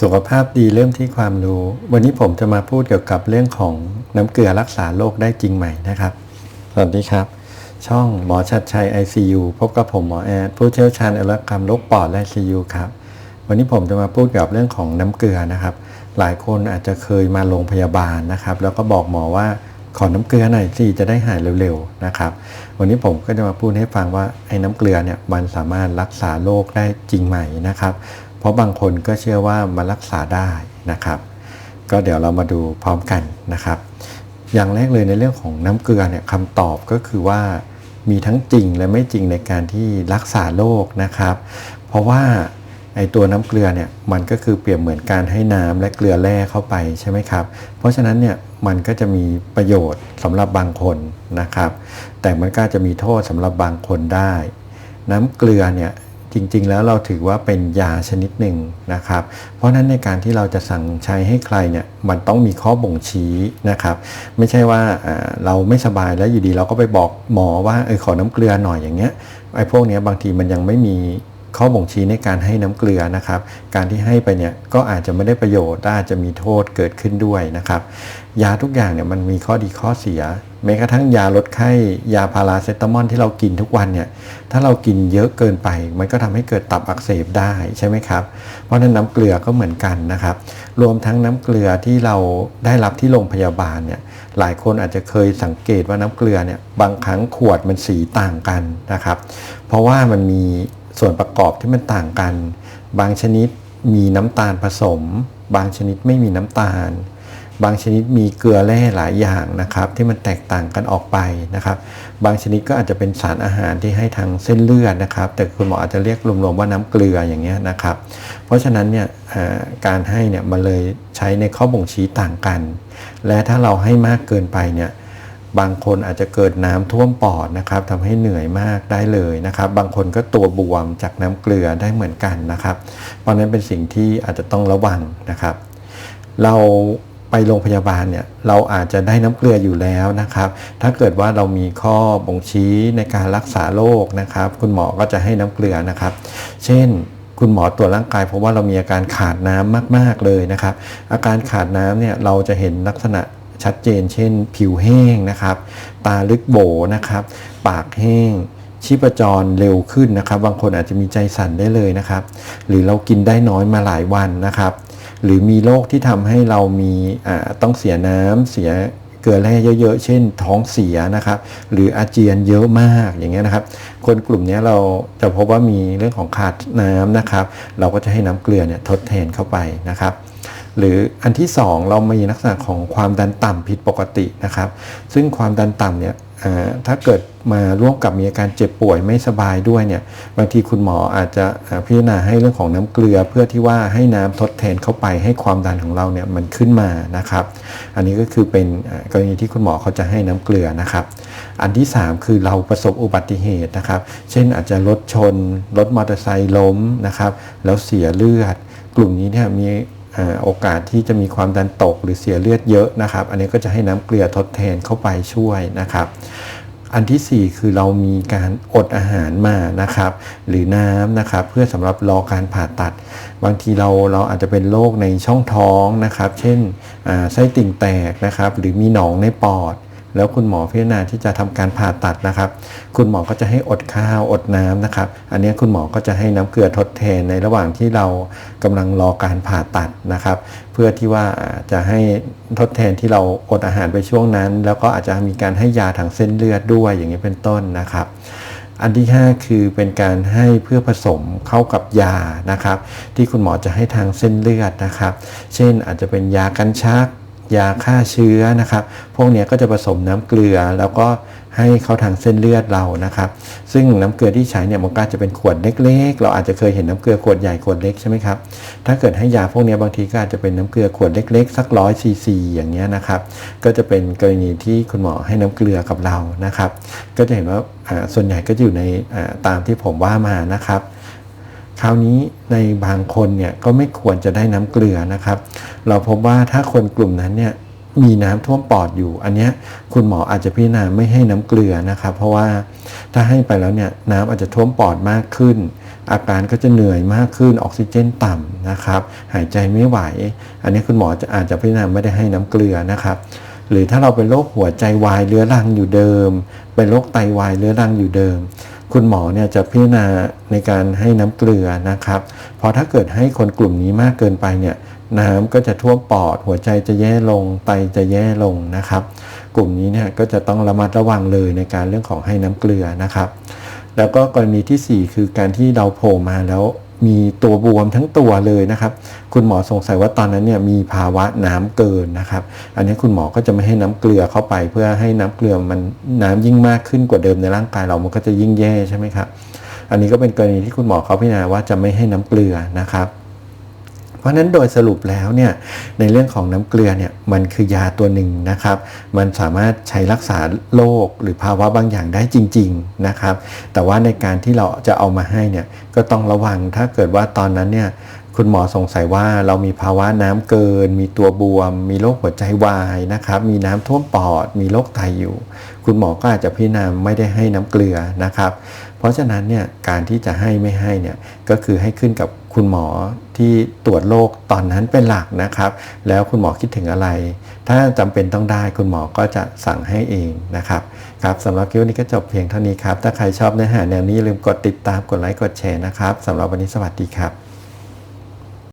สุขภาพดีเริ่มที่ความรู้ วันนี้ผมจะมาพูดเกี่ยวกับเรื่องของน้ำเกลือรักษาโรคได้จริงไหมนะครับ สวัสดีครับ ช่องหมอชัดชัย ICU พบกับผมหมอแอดผู้เชี่ยวชาญอัลกรรมโรคปอดและ ICU ครับ วันนี้ผมจะมาพูดเกี่ยวกับเรื่องของน้ำเกลือนะครับ หลายคนอาจจะเคยมาโรงพยาบาลนะครับ แล้วก็บอกหมอว่าขอน้ำเกลือหน่อยสิจะได้หายเร็วๆนะครับ วันนี้ผมก็จะมาพูดให้ฟังว่าไอ้น้ำเกลือเนี่ยมันสามารถรักษาโรคได้จริงไหมนะครับ เพราะบางคนก็เชื่อว่ามันรักษาได้นะครับ ก็เดี๋ยวเรามาดูพร้อมกันนะครับ อย่างแรกเลยในเรื่องของน้ำเกลือเนี่ยคำตอบก็คือว่ามีทั้งจริงและไม่จริงในการที่รักษาโรคนะครับ เพราะว่าไอตัวน้ำเกลือเนี่ยมันก็คือเปรียบเหมือนการให้น้ำและเกลือแร่เข้าไปใช่ไหมครับ เพราะฉะนั้นเนี่ยมันก็จะมีประโยชน์สำหรับบางคนนะครับ แต่มันก็จะมีโทษสำหรับบางคนได้ น้ำเกลือเนี่ย จริง ๆ แล้วเราถือว่าเป็นยาชนิดหนึ่งนะครับ เพราะฉะนั้นในการที่เราจะสั่งใช้ให้ใครเนี่ยมันต้องมีข้อบ่งชี้นะครับ ไม่ใช่ว่าเราไม่สบายแล้วอยู่ดีเราก็ไปบอกหมอว่าเออขอน้ำเกลือหน่อยอย่างเงี้ยไอ้พวกนี้บางทีมันยังไม่มี ข้อบ่งชี้ในการให้น้ำเกลือนะครับ การที่ให้ไปเนี่ยก็อาจจะไม่ได้ประโยชน์อาจจะมีโทษเกิดขึ้นด้วยนะครับ ยาทุกอย่างเนี่ยมันมีข้อดีข้อเสียแม้กระทั่งยาลดไข้ยาพาราเซตามอลที่เรากินทุกวันเนี่ยถ้าเรากินเยอะเกินไป มันก็ทำให้เกิดตับอักเสบได้ใช่ไหมครับ เพราะนั้นน้ำเกลือก็เหมือนกันนะครับ รวมทั้งน้ำเกลือที่เราได้รับที่โรงพยาบาลเนี่ยหลายคนอาจจะเคยสังเกตว่าน้ำเกลือเนี่ยบางครั้งขวดมันสีต่างกันนะครับ เพราะว่ามันมี ส่วนประกอบที่มันต่างกัน บางชนิดมีน้ำตาลผสม บางชนิดไม่มีน้ำตาล บางชนิดมีเกลือแร่หลายอย่างนะครับ ที่มันแตกต่างกันออกไปนะครับ บางชนิดก็อาจจะเป็นสารอาหารที่ให้ทางเส้นเลือดนะครับ แต่คุณหมออาจจะเรียกรวมๆว่าน้ำเกลืออย่างเงี้ยนะครับ เพราะฉะนั้นเนี่ยการให้เนี่ยมันเลยใช้ในข้อบ่งชี้ต่างกัน และถ้าเราให้มากเกินไปเนี่ย บางคนอาจจะเกิดน้ำท่วมปอดนะครับทำให้เหนื่อยมากได้เลยนะครับ บางคนก็ตัวบวมจากน้ำเกลือได้เหมือนกันนะครับ เพราะนั้นเป็นสิ่งที่อาจจะต้องระวังนะครับ เราไปโรงพยาบาลเนี่ยเราอาจจะได้น้ำเกลืออยู่แล้วนะครับ ถ้าเกิดว่าเรามีข้อบ่งชี้ในการรักษาโรคนะครับ คุณหมอก็จะให้น้ำเกลือนะครับ เช่นคุณหมอตรวจร่างกายเพราะว่าเรามีอาการขาดน้ำมาก ๆเลยนะครับ อาการขาดน้ำเนี่ยเราจะเห็นลักษณะ ชัดเจน เช่น ผิวแห้งนะครับ ตาลึกโบนะครับ ปากแห้ง ชีพจรเร็วขึ้นนะครับ บางคนอาจจะมีใจสั่นได้เลยนะครับ หรือเรากินได้น้อยมาหลายวันนะครับ หรือมีโรคที่ทำให้เรามีต้องเสียน้ำเสียเกลือแร่เยอะๆ เช่น ท้องเสียนะครับ หรืออาเจียนเยอะมากอย่างเงี้ยนะครับ คนกลุ่มนี้เราจะพบว่ามีเรื่องของขาดน้ำนะครับ เราก็จะให้น้ำเกลือเนี่ยทดแทนเข้าไปนะครับ หรืออันที่ 2 เรามีลักษณะของความดันต่ำผิดปกตินะครับ ซึ่งความดันต่ำเนี่ยถ้าเกิดมาร่วมกับมีอาการเจ็บป่วยไม่สบายด้วยเนี่ยบางทีคุณหมออาจจะพิจารณาให้เรื่องของน้ำเกลือ เพื่อที่ว่าให้น้ำทดแทนเข้าไปให้ความดันของเราเนี่ยมันขึ้นมานะครับ อันนี้ก็คือเป็นกรณีที่คุณหมอเขาจะให้น้ำเกลือนะครับ อันที่ 3 คือเราประสบอุบัติเหตุนะครับ เช่นอาจจะรถชนรถมอเตอร์ไซค์ล้มนะครับ แล้วเสียเลือด กลุ่มนี้เนี่ยมี โอกาสที่จะมีความดันตกหรือเสียเลือดเยอะนะครับ อันนี้ก็จะให้น้ำเกลือทดแทนเข้าไปช่วยนะครับ อันที่ 4 คือเรามีการอดอาหารมานะครับ หรือน้ำนะครับ เพื่อสำหรับรอการผ่าตัด บางทีเราเราอาจจะเป็นโรคในช่องท้องนะครับ เช่นไส้ติ่งแตกนะครับ หรือมีหนองในปอด แล้วคุณหมอพิจารณาที่จะทำการผ่าตัดนะครับ คุณหมอก็จะให้อดข้าวอดน้ำนะครับ อันนี้คุณหมอก็จะให้น้ำเกลือทดแทนในระหว่างที่เรากำลังรอการผ่าตัดนะครับ เพื่อที่ว่าจะให้ทดแทนที่เราอดอาหารไปช่วงนั้น แล้วก็อาจจะมีการให้ยาทางเส้นเลือดด้วยอย่างนี้เป็นต้นนะครับอันที่ 5 คือเป็นการให้เพื่อผสมเข้ากับยานะครับ ที่คุณหมอจะให้ทางเส้นเลือดนะครับ เช่นอาจจะเป็นยากันชัก ยาฆ่าเชื้อนะครับ พวกนี้ก็จะผสมน้ำเกลือแล้วก็ให้เข้าทางเส้นเลือดเรานะครับ ซึ่งน้ำเกลือที่ใช้เนี่ยมันก็จะเป็นขวดเล็ก ๆ เราอาจจะเคยเห็นน้ำเกลือขวดใหญ่ขวดเล็กใช่ไหมครับ ถ้าเกิดให้ยาพวกนี้บางทีก็อาจจะเป็นน้ำเกลือขวดเล็ก ๆ สักร้อยซีซีอย่างเงี้ยนะครับ ก็จะเป็นกรณีที่คุณหมอให้น้ำเกลือกับเรานะครับ ก็จะเห็นว่าส่วนใหญ่ก็อยู่ในตามที่ผมว่ามานะครับ คราวนี้ในบางคนเนี่ยก็ไม่ควรจะได้น้ำเกลือนะครับ เราพบว่าถ้าคนกลุ่มนั้นเนี่ยมีน้ำท่วมปอดอยู่ อันนี้คุณหมออาจจะพิจารณาไม่ให้น้ำเกลือนะครับ เพราะว่าถ้าให้ไปแล้วเนี่ยน้ำอาจจะท่วมปอดมากขึ้น อาการก็จะเหนื่อยมากขึ้นออกซิเจนต่ำนะครับ หายใจไม่ไหว อันนี้คุณหมอจะอาจจะพิจารณาไม่ได้ให้น้ำเกลือนะครับ หรือถ้าเราเป็นโรคหัวใจวายเรื้อรังอยู่เดิม เป็นโรคไตวายเรื้อรังอยู่เดิม คุณหมอเนี่ยจะพิจารณาในการให้น้ำเกลือนะครับ เพราะถ้าเกิดให้คนกลุ่มนี้มากเกินไปเนี่ยน้ำก็จะท่วมปอด หัวใจจะแย่ลง ไตจะแย่ลงนะครับ กลุ่มนี้เนี่ยก็จะต้องระมัดระวังเลยในการเรื่องของให้น้ำเกลือนะครับ แล้วก็กรณีทีสี่ 4 คือการที่เราโผล่มาแล้ว มีตัวบวมทั้งตัวเลยนะครับ คุณหมอสงสัยว่าตอนนั้นเนี่ยมีภาวะน้ำเกินนะครับ อันนี้คุณหมอก็จะไม่ให้น้ำเกลือเข้าไป เพื่อให้น้ำเกลือมันน้ำยิ่งมากขึ้นกว่าเดิมในร่างกายเรามันก็จะยิ่งแย่ใช่ไหมครับ อันนี้ก็เป็นกรณีที่คุณหมอเขาพิจารณาว่าจะไม่ให้น้ำเกลือนะครับ เพราะฉะนั้นโดยสรุปแล้วเนี่ยในเรื่องของน้ำเกลือเนี่ยมันคือยาตัวหนึ่งนะครับ มันสามารถใช้รักษาโรคหรือภาวะบางอย่างได้จริงๆนะครับ แต่ว่าในการที่เราจะเอามาให้เนี่ยก็ต้องระวังถ้าเกิดว่าตอนนั้นเนี่ยคุณหมอสงสัยว่าเรามีภาวะน้ำเกิน มีตัวบวม มีโรคหัวใจวายนะครับ มีน้ำท่วมปอด มีโรคไตอยู่ คุณหมอก็อาจจะพิจารณาไม่ได้ให้น้ำเกลือนะครับ เพราะฉะนั้นเนี่ยการที่จะให้ไม่ให้เนี่ยก็คือให้ขึ้นกับ คุณหมอที่ตรวจโรคตอนนั้นเป็นหลักนะครับ แล้วคุณหมอคิดถึงอะไร ถ้าจำเป็นต้องได้คุณหมอก็จะสั่งให้เองนะครับครับสำหรับคลิปนี้ก็จบเพียงเท่านี้ครับ ถ้าใครชอบเนื้อหาแนวนี้อย่าลืมกดติดตามกดไลค์กดแชร์นะครับสำหรับวันนี้สวัสดีครับ